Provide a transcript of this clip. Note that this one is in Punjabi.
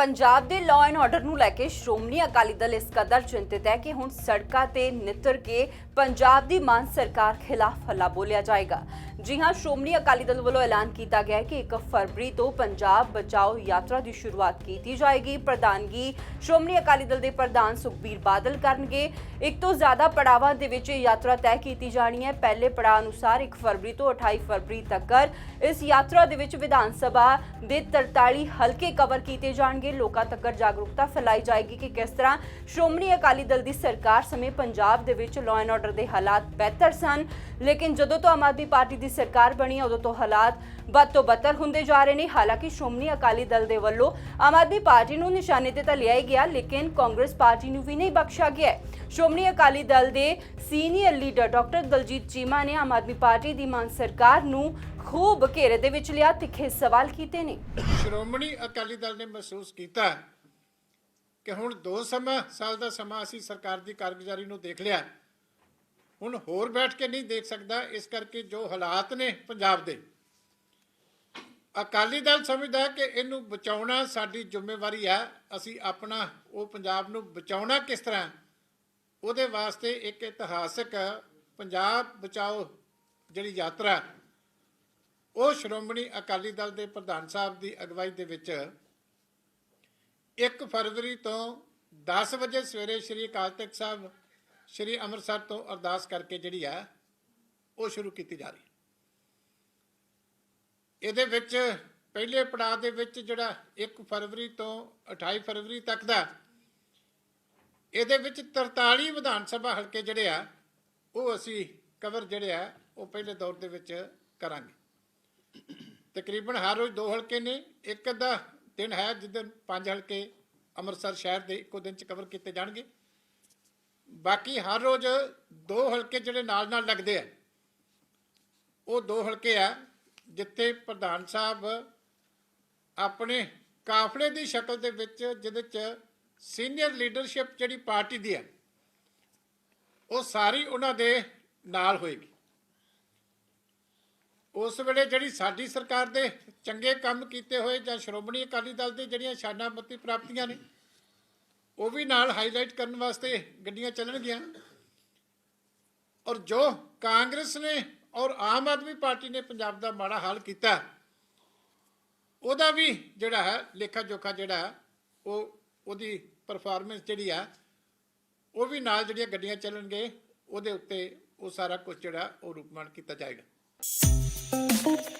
ਪੰਜਾਬ ਦੇ ਲਾਅ ਐਂਡ ਆਰਡਰ ਨੂੰ ਲੈ ਕੇ ਸ਼੍ਰੋਮਣੀ ਅਕਾਲੀ ਦਲ ਇਸ ਕਦਰ ਚਿੰਤਿਤ ਹੈ ਕਿ ਹੁਣ ਸੜਕਾਂ ਤੇ ਨਿੱਤਰ ਕੇ ਪੰਜਾਬ ਦੀ ਮਾਨ ਸਰਕਾਰ ਖਿਲਾਫ ਹੱਲਾ ਬੋਲਿਆ ਜਾਏਗਾ। ਜੀ ਹਾਂ, ਸ਼੍ਰੋਮਣੀ ਅਕਾਲੀ ਦਲ ਵੱਲੋਂ ਐਲਾਨ ਕੀਤਾ ਗਿਆ ਹੈ ਕਿ 1 ਫਰਵਰੀ ਤੋਂ ਪੰਜਾਬ ਬਚਾਓ ਯਾਤਰਾ ਦੀ ਸ਼ੁਰੂਆਤ ਕੀਤੀ ਜਾਏਗੀ। ਪ੍ਰਧਾਨਗੀ ਸ਼੍ਰੋਮਣੀ ਅਕਾਲੀ ਦਲ ਦੇ ਪ੍ਰਧਾਨ ਸੁਖਬੀਰ ਬਾਦਲ ਕਰਨਗੇ। ਇੱਕ ਤੋਂ ਜ਼ਿਆਦਾ ਪੜਾਵਾਂ ਦੇ ਵਿੱਚ ਇਹ ਯਾਤਰਾ ਤੈਅ ਕੀਤੀ ਜਾਣੀ ਹੈ। ਪਹਿਲੇ ਪੜਾਅ ਅਨੁਸਾਰ 1 ਫਰਵਰੀ ਤੋਂ 28 ਫਰਵਰੀ ਤੱਕ ਇਸ ਯਾਤਰਾ ਦੇ ਵਿੱਚ ਵਿਧਾਨ ਸਭਾ ਦੇ 43 ਹਲਕੇ ਕਵਰ ਕੀਤੇ ਜਾਣਗੇ। ਲੋਕਾਂ ਤੱਕ ਜਾਗਰੂਕਤਾ ਫੈਲਾਈ ਜਾਏਗੀ ਕਿ ਕਿਸ ਤਰ੍ਹਾਂ ਸ਼੍ਰੋਮਣੀ ਅਕਾਲੀ ਦਲ ਦੀ ਸਰਕਾਰ ਸਮੇਂ ਪੰਜਾਬ ਦੇ ਵਿੱਚ ਲਾਅ ਐਂਡ ਆਰਡਰ ਦੇ ਹਾਲਾਤ ਬਿਹਤਰ ਸਨ। ਲੇਕਿਨ ਜਦੋਂ ਤੋਂ ਆਮ ਆਦਮੀ ਪਾਰਟੀ ਦੀ ਸਰਕਾਰ ਬਣੀ, ਉਦੋਂ ਤੋਂ ਹਾਲਾਤ ਬਦ ਤੋਂ ਬਦਤਰ ਹੁੰਦੇ ਜਾ ਰਹੇ ਨੇ। ਹਾਲਾਂਕਿ ਸ਼੍ਰੋਮਣੀ ਅਕਾਲੀ ਦਲ ਦੇ ਵੱਲੋਂ ਆਮ ਆਦਮੀ ਪਾਰਟੀ ਨੂੰ ਨਿਸ਼ਾਨੇ ਤੇ ਤਾਂ ਲਿਆ ਹੀ ਗਿਆ, ਲੇਕਿਨ ਕਾਂਗਰਸ ਪਾਰਟੀ ਨੂੰ ਵੀ ਨਹੀਂ ਬਖਸ਼ਿਆ ਗਿਆ ਸ਼੍ਰੋਮਣੀ ਅਕਾਲੀ ਦਲ ਦੇ senior leader doctor Daljit Cheema ਨੇ ਆਮ ਆਦਮੀ ਪਾਰਟੀ ਦੀ ਮਾਨ ਸਰਕਾਰ ਨੂੰ ਖੂਬ ਘੇਰੇ ਦੇ ਵਿੱਚ ਲਿਆ, ਤਿੱਖੇ ਸਵਾਲ ਕੀਤੇ ਨੇ। ਸ਼੍ਰੋਮਣੀ ਅਕਾਲੀ ਦਲ ਨੇ ਮਹਿਸੂਸ ਕੀਤਾ ਕਿ ਹੁਣ 2 ਸਮਾਂ, ਸਾਲ ਦਾ ਸਮਾਂ ਅਸੀਂ ਸਰਕਾਰ ਦੀ ਕਾਰਗੁਜ਼ਾਰੀ ਨੂੰ ਦੇਖ ਲਿਆ। ਹੁਣ ਹੋਰ ਬੈਠ ਕੇ ਨਹੀਂ ਦੇਖ ਸਕਦਾ, ਇਸ ਕਰਕੇ ਜੋ ਹਾਲਾਤ ਨੇ ਪੰਜਾਬ ਦੇ, ਅਕਾਲੀ ਦਲ ਸਮਝਦਾ ਕਿ ਇਹਨੂੰ ਬਚਾਉਣਾ ਸਾਡੀ ਜ਼ਿੰਮੇਵਾਰੀ ਹੈ ਅਸੀਂ ਆਪਣਾ, ਉਹ ਪੰਜਾਬ ਨੂੰ ਬਚਾਉਣਾ ਕਿਸ ਤਰ੍ਹਾਂ, ਉਹਦੇ ਵਾਸਤੇ ਇੱਕ ਇਤਿਹਾਸਕ ਪੰਜਾਬ ਬਚਾਓ ਜਿਹੜੀ ਯਾਤਰਾ ਉਹ ਸ਼੍ਰੋਮਣੀ ਅਕਾਲੀ ਦਲ ਦੇ ਪ੍ਰਧਾਨ ਸਾਹਿਬ ਦੀ ਅਗਵਾਈ ਦੇ ਵਿੱਚ 1 ਫਰਵਰੀ ਤੋਂ 10 ਵਜੇ ਸਵੇਰੇ ਸ੍ਰੀ ਅਕਾਲ ਤਖਤ ਸਾਹਿਬ, ਸ੍ਰੀ ਅੰਮ੍ਰਿਤਸਰ ਤੋਂ ਅਰਦਾਸ ਕਰਕੇ ਜਿਹੜੀ ਆ, ਉਹ ਸ਼ੁਰੂ ਕੀਤੀ ਜਾ ਰਹੀ। ਇਹਦੇ ਵਿੱਚ ਪਹਿਲੇ ਪੜਾਅ ਦੇ ਵਿੱਚ ਜਿਹੜਾ 1 ਫਰਵਰੀ ਤੋਂ 28 ਫਰਵਰੀ ਤੱਕ ਦਾ, ਇਹਦੇ ਵਿੱਚ 43 ਵਿਧਾਨ ਸਭਾ ਹਲਕੇ ਜਿਹੜੇ ਆ, ਉਹ ਅਸੀਂ ਕਵਰ ਜਿਹੜੇ ਆ, ਉਹ ਪਹਿਲੇ ਦੌਰ ਦੇ ਵਿੱਚ ਕਰਾਂਗੇ। ਤਕਰੀਬਨ ਹਰ ਰੋਜ਼ ਦੋ ਹਲਕੇ ਨੇ, ਇੱਕ ਅੱਧਾ ਦਿਨ ਹੈ ਜਿੱਦਨ ਪੰਜ ਹਲਕੇ ਅੰਮ੍ਰਿਤਸਰ ਸ਼ਹਿਰ ਦੇ ਇੱਕੋ ਦਿਨ ਚ ਕਵਰ ਕੀਤੇ ਜਾਣਗੇ। ਬਾਕੀ ਹਰ ਰੋਜ਼ ਦੋ ਹਲਕੇ ਜਿਹੜੇ ਨਾਲ ਨਾਲ ਲੱਗਦੇ ਆ, ਉਹ ਦੋ ਹਲਕੇ ਆ ਜਿੱਥੇ ਪ੍ਰਧਾਨ ਸਾਹਿਬ ਆਪਣੇ ਕਾਫਲੇ ਦੀ ਸ਼ਕਲ ਦੇ ਵਿੱਚ ਜਿਹਦੇ ਚ ਸੀਨੀਅਰ ਲੀਡਰਸ਼ਿਪ ਜਿਹੜੀ ਪਾਰਟੀ ਦੀ ਹੈ ਉਹ ਸਾਰੀ ਉਹਨਾਂ ਦੇ ਨਾਲ ਹੋਏਗੀ। ਉਸ ਵੇਲੇ ਜਿਹੜੀ ਸਾਡੀ ਸਰਕਾਰ ਦੇ ਚੰਗੇ ਕੰਮ ਕੀਤੇ ਹੋਏ ਜਾਂ ਸ਼੍ਰੋਮਣੀ ਅਕਾਲੀ ਦਲ ਦੀ ਜਿਹੜੀਆਂ ਸ਼ਾਨਾ ਪ੍ਰਾਪਤੀਆਂ ਨੇ, ਉਹ ਵੀ ਨਾਲ ਹਾਈਲਾਈਟ ਕਰਨ ਵਾਸਤੇ ਗੱਡੀਆਂ ਚੱਲਣਗੀਆਂ। ਔਰ ਜੋ ਕਾਂਗਰਸ ਨੇ ਔਰ ਆਮ ਆਦਮੀ ਪਾਰਟੀ ਨੇ ਪੰਜਾਬ ਦਾ ਮਾੜਾ ਹਾਲ ਕੀਤਾ, ਉਹਦਾ ਵੀ ਜਿਹੜਾ ਹੈ, ਲੇਖਾ ਜੋਖਾ ਜਿਹੜਾ ਉਹ, ਉਹਦੀ ਪਰਫਾਰਮੈਂਸ ਜਿਹੜੀ ਆ ਉਹ ਵੀ ਨਾਲ ਜਿਹੜੀਆਂ ਗੱਡੀਆਂ ਚੱਲਣਗੇ, ਉਹਦੇ ਉੱਤੇ ਉਹ ਸਾਰਾ ਕੁਝ ਜਿਹੜਾ ਉਹ ਰੂਪਮਾਨ ਕੀਤਾ ਜਾਏਗਾ। Thank you.